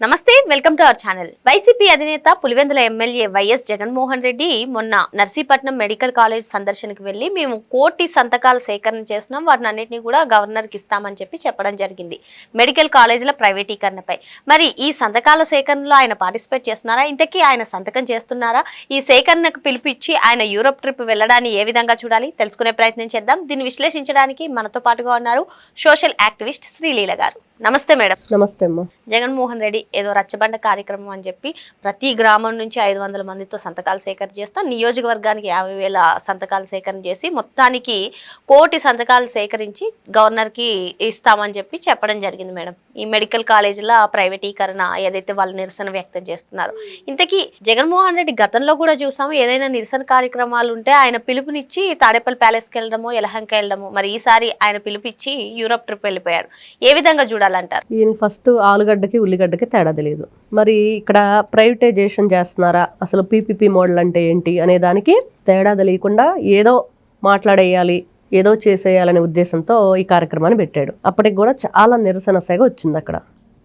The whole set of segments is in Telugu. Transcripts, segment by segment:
నమస్తే welcome to our channel. YCP అధినేత పులివెందుల ఎమ్మెల్యే వైఎస్ జగన్మోహన్ రెడ్డి మొన్న నర్సీపట్నం మెడికల్ కాలేజ్ సందర్శనకు వెళ్ళి మేము కోటి సంతకాల సేకరణ చేస్తున్నాం వాటిని అన్నింటినీ కూడా గవర్నర్కి ఇస్తామని చెప్పి చెప్పడం జరిగింది. మెడికల్ కాలేజీల ప్రైవేటీకరణపై. మరి ఈ సంతకాల సేకరణలో ఆయన పార్టిసిపేట్ చేస్తున్నారా? ఇంతకీ ఆయన సంతకం చేస్తున్నారా? ఈ సేకరణకు పిలిపించి ఆయన యూరోప్ ట్రిప్ వెళ్ళడాన్ని ఏ విధంగా చూడాలి? తెలుసుకునే ప్రయత్నం చేద్దాం. దీన్ని విశ్లేషించడానికి మనతో పాటుగా ఉన్నారు సోషల్ యాక్టివిస్ట్ శ్రీలీల గారు. నమస్తే మేడం. నమస్తే అమ్మా. జగన్మోహన్ రెడ్డి ఏదో రచ్చబండ కార్యక్రమం అని చెప్పి ప్రతి గ్రామం నుంచి ఐదు వందల మందితో సంతకాలు సేకరణ చేస్తా నియోజకవర్గానికి యాభై వేల సంతకాలు సేకరణ చేసి మొత్తానికి కోటి సంతకాలు సేకరించి గవర్నర్కి ఇస్తామని చెప్పి చెప్పడం జరిగింది మేడం. ఈ మెడికల్ కాలేజీల ప్రైవేటీకరణ ఏదైతే వాళ్ళు నిరసన వ్యక్తం చేస్తున్నారు. ఇంతకీ జగన్మోహన్ రెడ్డి గతంలో కూడా చూసాము ఏదైనా నిరసన కార్యక్రమాలు ఉంటే ఆయన పిలుపునిచ్చి తాడేపల్లి ప్యాలెస్కి వెళ్ళడము యలహంక వెళ్ళడము మరి ఈసారి ఆయన పిలుపిచ్చి యూరోప్ ట్రిప్ వెళ్ళిపోయారు. ఏ విధంగా చూడాలంటారు. ఈయన ఫస్ట్ ఆలుగడ్డకి ఉల్లిగడ్డకి తేడా తెలియదు మరి ఇక్కడ ప్రైవేటైజేషన్ చేస్తున్నారా? అసలు పీపీపీ మోడల్ అంటే ఏంటి అనే దానికి తేడా తెలియకుండా ఏదో మాట్లాడేయాలి ఏదో చేసేయాలనే ఉద్దేశంతో ఈ కార్యక్రమాన్ని పెట్టాడు. అప్పటికి కూడా చాలా నిరసన సేగ వచ్చింది అక్కడ.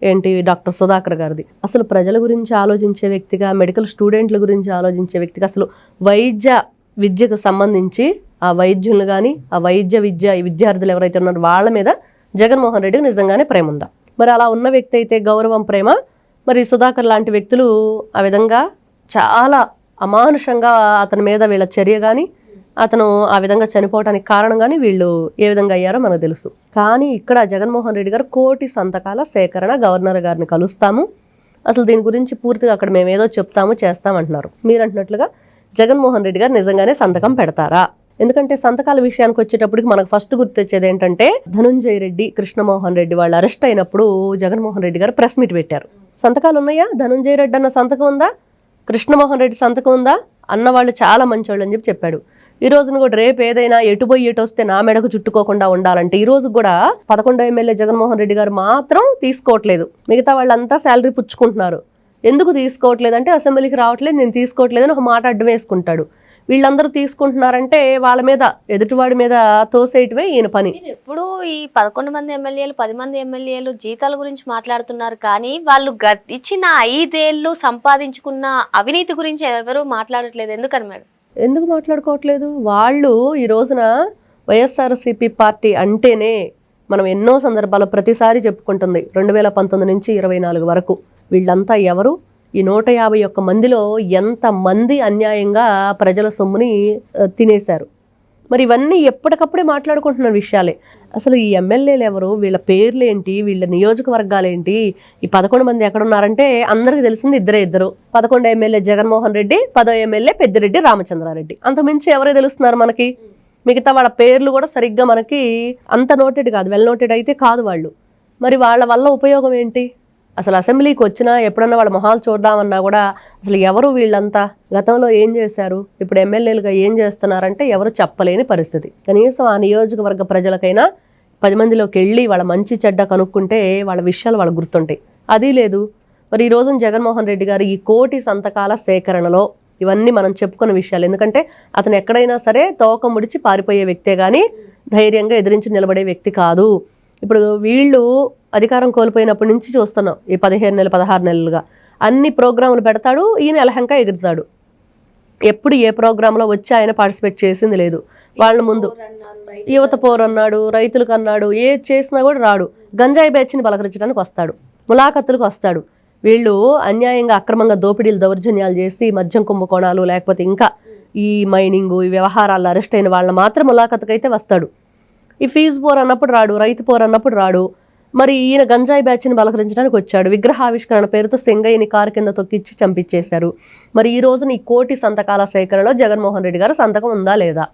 ఏంటి డాక్టర్ సుధాకర్ గారిది? అసలు ప్రజల గురించి ఆలోచించే వ్యక్తిగా మెడికల్ స్టూడెంట్ల గురించి ఆలోచించే వ్యక్తిగా అసలు వైద్య విద్యకు సంబంధించి ఆ వైద్యులు కానీ ఆ వైద్య విద్య విద్యార్థులు ఎవరైతే ఉన్నారో వాళ్ళ మీద జగన్మోహన్ రెడ్డికి నిజంగానే ప్రేమ ఉందా? మరి అలా ఉన్న వ్యక్తి అయితే గౌరవం ప్రేమ. మరి సుధాకర్ లాంటి వ్యక్తులు ఆ విధంగా చాలా అమానుషంగా అతని మీద వీళ్ళ చర్య కానీ అతను ఆ విధంగా చనిపోవడానికి కారణం కానీ వీళ్ళు ఏ విధంగా అయ్యారో మనకు తెలుసు. కానీ ఇక్కడ జగన్మోహన్ రెడ్డి గారు కోటి సంతకాల సేకరణ గవర్నర్ గారిని కలుస్తాము. అసలు దీని గురించి పూర్తిగా అక్కడ మేము ఏదో చెప్తాము చేస్తామంటున్నారు. మీరు అంటున్నట్లుగా జగన్మోహన్ రెడ్డి గారు నిజంగానే సంతకం పెడతారా? ఎందుకంటే సంతకాల విషయానికి వచ్చేటప్పటికి మనకు ఫస్ట్ గుర్తొచ్చేది ఏంటంటే ధనుంజయ రెడ్డి కృష్ణమోహన్ రెడ్డి వాళ్ళు అరెస్ట్ అయినప్పుడు జగన్మోహన్ రెడ్డి గారు ప్రెస్ మీట్ పెట్టారు. సంతకాలు ఉన్నాయా? ధనుంజయ రెడ్డి అన్న సంతకం ఉందా? కృష్ణమోహన్ రెడ్డి సంతకం ఉందా? అన్న వాళ్ళు చాలా మంచోళ్ళు అని చెప్పి చెప్పాడు. ఈ రోజున కూడా రేపు ఏదైనా ఎటు పోయి ఎటు వస్తే నా మెడకు చుట్టుకోకుండా ఉండాలంటే ఈ రోజు కూడా పదకొండో ఎమ్మెల్యే జగన్మోహన్ రెడ్డి గారు మాత్రం తీసుకోవట్లేదు. మిగతా వాళ్ళంతా శాలరీ పుచ్చుకుంటున్నారు. ఎందుకు తీసుకోవట్లేదు? అంటే అసెంబ్లీకి రావట్లేదు నేను తీసుకోవట్లేదని ఒక మాట అడ్డం వేసుకుంటాడు. వీళ్ళందరూ తీసుకుంటున్నారంటే వాళ్ళ మీద ఎదుటివాడి మీద తోసేయటమే ఈయన పని. ఎప్పుడు ఈ పదకొండు మంది ఎమ్మెల్యేలు పది మంది ఎమ్మెల్యేలు జీతాల గురించి మాట్లాడుతున్నారు. కానీ వాళ్ళు గ- ఇచ్చిన ఐదేళ్ళు సంపాదించుకున్న అవినీతి గురించి ఎవరు మాట్లాడట్లేదు. ఎందుకని మేడం? ఎందుకు మాట్లాడుకోవట్లేదు? వాళ్ళు ఈ రోజున వైఎస్ఆర్సీపీ పార్టీ అంటేనే మనం ఎన్నో సందర్భాలు ప్రతిసారి చెప్పుకుంటుంది. రెండు వేల పంతొమ్మిది నుంచి ఇరవై నాలుగు వరకు వీళ్ళంతా ఎవరు? ఈ నూట యాభై ఒక్క మందిలో ఎంత మంది అన్యాయంగా ప్రజల సొమ్ముని తినేశారు. మరి ఇవన్నీ ఎప్పటికప్పుడే మాట్లాడుకుంటున్న విషయాలే. అసలు ఈ ఎమ్మెల్యేలు ఎవరు? వీళ్ళ పేర్లు ఏంటి? వీళ్ళ నియోజకవర్గాలు ఏంటి? ఈ పదకొండు మంది ఎక్కడున్నారంటే అందరికీ తెలిసింది ఇద్దరే ఇద్దరు. పదకొండు ఎమ్మెల్యే జగన్మోహన్ రెడ్డి పదో ఎమ్మెల్యే పెద్దిరెడ్డి రామచంద్రారెడ్డి. అంతమించి ఎవరే తెలుస్తున్నారు మనకి? మిగతా వాళ్ళ పేర్లు కూడా సరిగ్గా మనకి అంత నోటెడ్ కాదు. వెల్ నోటెడ్ అయితే కాదు వాళ్ళు. మరి వాళ్ళ వల్ల ఉపయోగం ఏంటి? అసలు అసెంబ్లీకి వచ్చినా ఎప్పుడన్నా వాళ్ళ మొహాలు చూద్దామన్నా కూడా అసలు ఎవరు వీళ్ళంతా? గతంలో ఏం చేశారు? ఇప్పుడు ఎమ్మెల్యేలుగా ఏం చేస్తున్నారంటే ఎవరు చెప్పలేని పరిస్థితి. కనీసం ఆ నియోజకవర్గ ప్రజలకైనా పది మందిలోకి వెళ్ళి వాళ్ళ మంచి చెడ్డ కనుక్కుంటే వాళ్ళ విషయాలు వాళ్ళకు గుర్తుంటాయి. అది లేదు. మరి ఈ రోజున జగన్మోహన్ రెడ్డి గారు ఈ కోటి సంతకాల సేకరణలో ఇవన్నీ మనం చెప్పుకున్న విషయాలు. ఎందుకంటే అతను ఎక్కడైనా సరే తోక ముడిచి పారిపోయే వ్యక్తే కానీ ధైర్యంగా ఎదిరించి నిలబడే వ్యక్తి కాదు. ఇప్పుడు వీళ్ళు అధికారం కోల్పోయినప్పటి నుంచి చూస్తున్నాం ఈ పదిహేను నెలలు పదహారు నెలలుగా. అన్ని ప్రోగ్రాములు పెడతాడు ఈయన ఎలహంక ఎగురుతాడు ఎప్పుడు ఏ ప్రోగ్రాంలో వచ్చి ఆయన పార్టిసిపేట్ చేసింది లేదు. వాళ్ళ ముందు యువత పోరు అన్నాడు రైతులకు అన్నాడు ఏ చేసినా కూడా రాడు. గంజాయి బ్యాచ్ని పలకరించడానికి వస్తాడు ములాఖతులకు వస్తాడు. వీళ్ళు అన్యాయంగా అక్రమంగా దోపిడీలు దౌర్జన్యాలు చేసి మద్యం కుంభకోణాలు లేకపోతే ఇంకా ఈ మైనింగ్ ఈ వ్యవహారాల్లో అరెస్ట్ అయిన వాళ్ళని మాత్రం ములాఖతుకు అయితే వస్తాడు. ఈ ఫీజు పోర్ అన్నప్పుడు రాడు రైతు పోర్ అన్నప్పుడు రాడు. మరి ఈయన గంజాయి బ్యాచ్ని బలకరించడానికి వచ్చాడు. విగ్రహావిష్కరణ పేరుతో సింగయ్యని కారు కింద తొక్కిచ్చి చంపించేశారు. మరి ఈ రోజున ఈ కోటి సంతకాల సేకరణలో జగన్మోహన్ రెడ్డి గారు సంతకం ఉందా లేదా?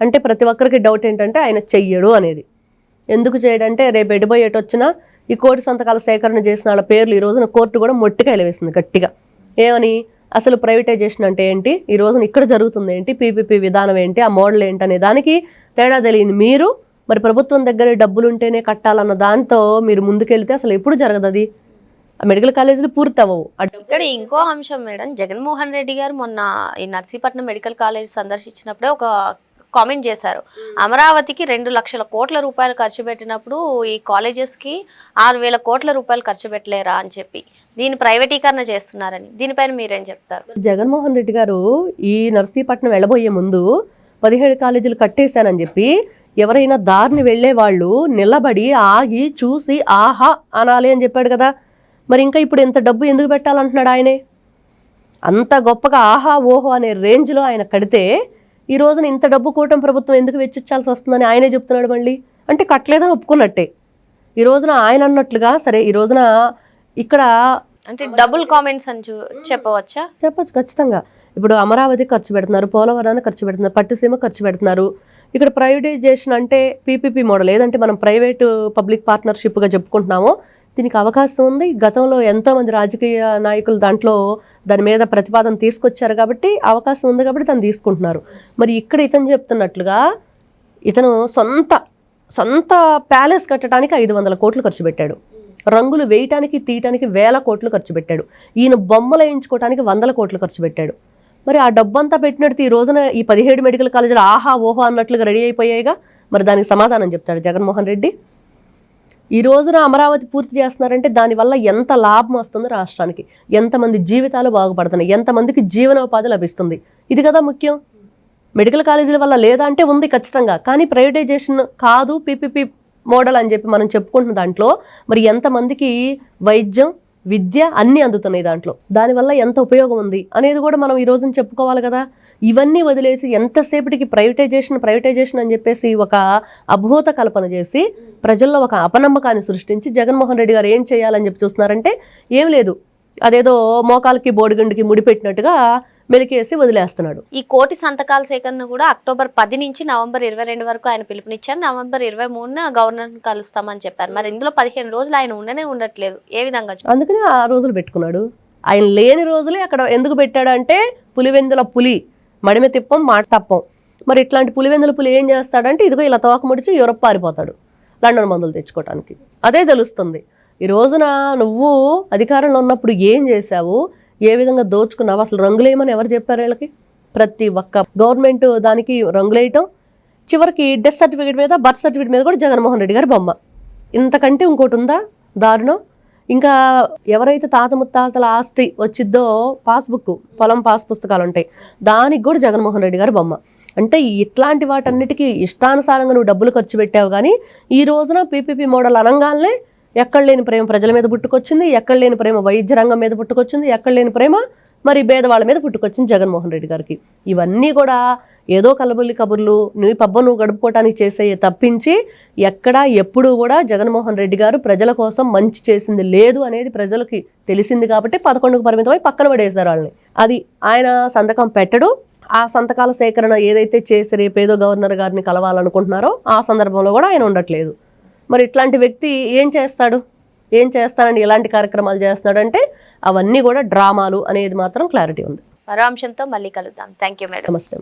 అంటే ప్రతి ఒక్కరికి డౌట్ ఏంటంటే ఆయన చెయ్యడు అనేది. ఎందుకు చేయడంటే రేపు ఎడిపోయేటి వచ్చినా ఈ కోటి సంతకాల సేకరణ చేసిన వాళ్ళ పేర్లు ఈ రోజున కోర్టు కూడా మొట్టికాయలు ఎలివేసింది గట్టిగా. ఏమని? అసలు ప్రైవేటైజేషన్ అంటే ఏంటి? ఈ రోజున ఇక్కడ జరుగుతుంది ఏంటి? పీపీపీ విధానం ఏంటి? ఆ మోడల్ ఏంటి అనే దానికి తేడా తెలియని మీరు మరి ప్రభుత్వం దగ్గర డబ్బులు ఉంటేనే కట్టాలన్న దాంతో మీరు ముందుకెళ్తే అసలు ఎప్పుడు జరగదు అది మెడికల్ కాలేజీలు పూర్తి అవ్వవు ఆ ఇక్కడ ఇంకో అంశం మేడం జగన్మోహన్ రెడ్డి గారు మొన్న ఈ నర్సీపట్నం మెడికల్ కాలేజ్ సందర్శించినప్పుడే ఒక కామెంట్ చేశారు. అమరావతికి రెండు లక్షల కోట్ల రూపాయలు ఖర్చు పెట్టినప్పుడు ఈ కాలేజెస్కి ఆరు వేల కోట్ల రూపాయలు ఖర్చు పెట్టలేరా అని చెప్పి దీన్ని ప్రైవేటీకరణ చేస్తున్నారని. దీనిపైన మీరేం చెప్తారు? జగన్మోహన్ రెడ్డి గారు ఈ నర్సీపట్నం వెళ్ళబోయే ముందు పదిహేడు కాలేజీలు కట్టేశానని చెప్పి ఎవరైనా దారిని వెళ్ళే వాళ్ళు నిలబడి ఆగి చూసి ఆహా అనాలి అని చెప్పాడు కదా. మరి ఇంకా ఇప్పుడు ఇంత డబ్బు ఎందుకు పెట్టాలంటున్నాడు ఆయనే? అంత గొప్పగా ఆహా ఓహో అనే రేంజ్లో ఆయన కడితే ఈ రోజున ఇంత డబ్బు కూటమి ప్రభుత్వం ఎందుకు వెచ్చించాల్సి వస్తుందని ఆయనే చెప్తున్నాడు మళ్ళీ. అంటే కట్టలేదని ఒప్పుకున్నట్టే. ఈ రోజున ఆయన అన్నట్లుగా సరే ఈ రోజున ఇక్కడ అంటే డబుల్ కామెంట్స్ అని చెప్పవచ్చా? చెప్పచ్చు ఖచ్చితంగా. ఇప్పుడు అమరావతి ఖర్చు పెడుతున్నారు పోలవరాన్ని ఖర్చు పెడుతున్నారు పట్టుసీమ ఖర్చు పెడుతున్నారు. ఇక్కడ ప్రైవేటైజేషన్ అంటే పీపీపీ మోడల్ ఏదంటే మనం ప్రైవేటు పబ్లిక్ పార్ట్నర్షిప్గా చెప్పుకుంటున్నామో దీనికి అవకాశం ఉంది. గతంలో ఎంతోమంది రాజకీయ నాయకులు దాంట్లో దాని మీద ప్రతిపాదన తీసుకొచ్చారు కాబట్టి అవకాశం ఉంది కాబట్టి దాన్ని తీసుకుంటున్నారు. మరి ఇక్కడ ఇతను చెప్తున్నట్లుగా ఇతను సొంత సొంత ప్యాలెస్ కట్టడానికి ఐదు వందల కోట్లు ఖర్చు పెట్టాడు. రంగులు వేయటానికి తీయటానికి వేల కోట్లు ఖర్చు పెట్టాడు. ఈయన బొమ్మలు వేయించుకోవటానికి వందల కోట్లు ఖర్చు పెట్టాడు. మరి ఆ డబ్బంతా పెట్టినట్టు ఈ రోజున ఈ పదిహేడు మెడికల్ కాలేజీలు ఆహా ఓహో అన్నట్లుగా రెడీ అయిపోయాయిగా. మరి దానికి సమాధానం చెప్తాడు జగన్మోహన్ రెడ్డి. ఈ రోజున అమరావతి పూర్తి చేస్తున్నారంటే దానివల్ల ఎంత లాభం వస్తుంది రాష్ట్రానికి? ఎంతమంది జీవితాలు బాగుపడుతున్నాయి? ఎంతమందికి జీవనోపాధి లభిస్తుంది? ఇది కదా ముఖ్యం. మెడికల్ కాలేజీల వల్ల లేదా అంటే ఉంది ఖచ్చితంగా. కానీ ప్రైవేటైజేషన్ కాదు పీపీపీ మోడల్ అని చెప్పి మనం చెప్పుకుంటున్న దాంట్లో మరి ఎంతమందికి వైద్యం విద్య అన్నీ అందుతున్నాయి దాంట్లో. దానివల్ల ఎంత ఉపయోగం ఉంది అనేది కూడా మనం ఈ రోజున చెప్పుకోవాలి కదా. ఇవన్నీ వదిలేసి ఎంతసేపటికి ప్రైవేటైజేషన్ ప్రైవేటైజేషన్ అని చెప్పేసి ఒక అభూత కల్పన చేసి ప్రజల్లో ఒక అపనమ్మకాన్ని సృష్టించి జగన్మోహన్ రెడ్డి గారు ఏం చేయాలని చెప్పి చూస్తున్నారంటే ఏం లేదు. అదేదో మోకాలకి బోడిగండికి ముడిపెట్టినట్టుగా మెలికేసి వదిలేస్తున్నాడు. ఈ కోటి సంతకాల సేకరణ కూడా అక్టోబర్ పది నుంచి నవంబర్ ఇరవై రెండు వరకు ఆయన పిలుపునిచ్చారు. నవంబర్ ఇరవై మూడున గవర్నర్ కలుస్తామని చెప్పారు. మరి ఇందులో పదిహేను రోజులు ఆయన ఉండనే ఉండట్లేదు. ఏ విధంగా అందుకని ఆ రోజులు పెట్టుకున్నాడు. ఆయన లేని రోజులే అక్కడ ఎందుకు పెట్టాడు అంటే పులివెందుల పులి మడిమ తిప్పం మాట తప్పం. మరి ఇట్లాంటి పులివెందుల పులి ఏం చేస్తాడంటే ఇదిగో ఇలా తోక ముడిచి యూరప్ పారిపోతాడు లండన్ మందులు తెచ్చుకోవడానికి అదే తెలుస్తుంది. ఈ రోజున నువ్వు అధికారంలో ఉన్నప్పుడు ఏం చేశావు? ఏ విధంగా దోచుకున్నావు? అసలు రంగులేయమని ఎవరు చెప్పారు వీళ్ళకి? ప్రతి ఒక్క గవర్నమెంట్ దానికి రంగులేయటం. చివరికి డెత్ సర్టిఫికేట్ మీద బర్త్ సర్టిఫికేట్ మీద కూడా జగన్మోహన్ రెడ్డి గారి బొమ్మ. ఇంతకంటే ఇంకోటి ఉందా? దారుణం. ఇంకా ఎవరైతే తాత ముత్తాతల ఆస్తి వచ్చిద్దో పాస్బుక్ పొలం పాస్ పుస్తకాలు ఉంటాయి దానికి కూడా జగన్మోహన్ రెడ్డి గారి బొమ్మ. అంటే ఇట్లాంటి వాటన్నిటికీ ఇష్టానుసారంగా నువ్వు డబ్బులు ఖర్చు పెట్టావు కానీ ఈ రోజున పీపీపీ మోడల్ అనగానే ఎక్కడ లేని ప్రేమ ప్రజల మీద పుట్టుకొచ్చింది ఎక్కడ లేని ప్రేమ వైద్య రంగం మీద పుట్టుకొచ్చింది ఎక్కడ లేని ప్రేమ మరి పేదవాళ్ళ మీద పుట్టుకొచ్చింది జగన్మోహన్ రెడ్డి గారికి. ఇవన్నీ కూడా ఏదో కలబుల్లి కబుర్లు నువ్వు పబ్బ నువ్వు గడుపుకోవటానికి చేసే తప్పించి ఎక్కడా ఎప్పుడూ కూడా జగన్మోహన్ రెడ్డి గారు ప్రజల కోసం మంచి చేసింది లేదు అనేది ప్రజలకి తెలిసింది కాబట్టి పదకొండుకు పరిమితమై పక్కన పడేశారు వాళ్ళని. అది ఆయన సంతకం పెట్టడు. ఆ సంతకాల సేకరణ ఏదైతే చేసి రేపు ఏదో గవర్నర్ గారిని కలవాలనుకుంటున్నారో ఆ సందర్భంలో కూడా ఆయన ఉండట్లేదు. మరి ఇట్లాంటి వ్యక్తి ఏం చేస్తాడు? ఏం చేస్తానని ఎలాంటి కార్యక్రమాలు చేస్తున్నాడంటే అవన్నీ కూడా డ్రామాలు అనేది మాత్రం క్లారిటీ ఉంది. మరో అంశంతో మళ్ళీ కలుద్దాం. థ్యాంక్ యూ మేడం నమస్తే.